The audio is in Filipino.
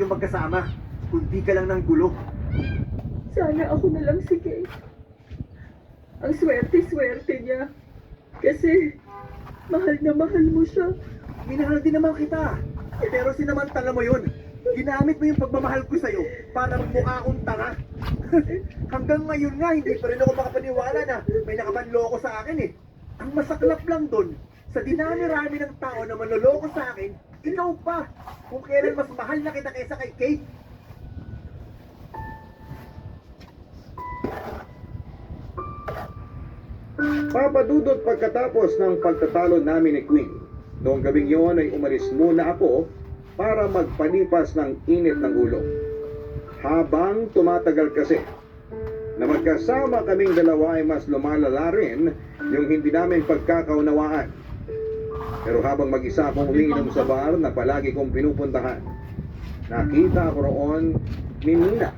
yung magkasama, kundi ka lang ng gulo. Sana ako na lang si Kate. Ang swerte-swerte niya. Kasi, mahal na mahal mo siya. Minahal din naman kita. Pero sinamantala mo yun. Ginamit mo yung pagmamahal ko sa'yo para magmukha akong tanga. Hanggang ngayon nga, hindi pa rin ako makapaniwala na may nakapanloko sa akin eh. Ang masaklap lang dun, sa dinami-rami ng tao na manloloko sa akin, ikaw pa. Kung kailan mas mahal na kita kaysa kay Kate. Papadudot pagkatapos ng pagtatalo namin ni Queen. Noong gabing yon ay umalis muna ako para magpanipas ng init ng ulo. Habang tumatagal kasi, na magkasama kaming dalawa ay mas lumalala rin yung hindi namin pagkakaunawaan. Pero habang mag-isa akong umiinom sa bar na palagi kong pinupuntahan, nakita ako roon ni Nina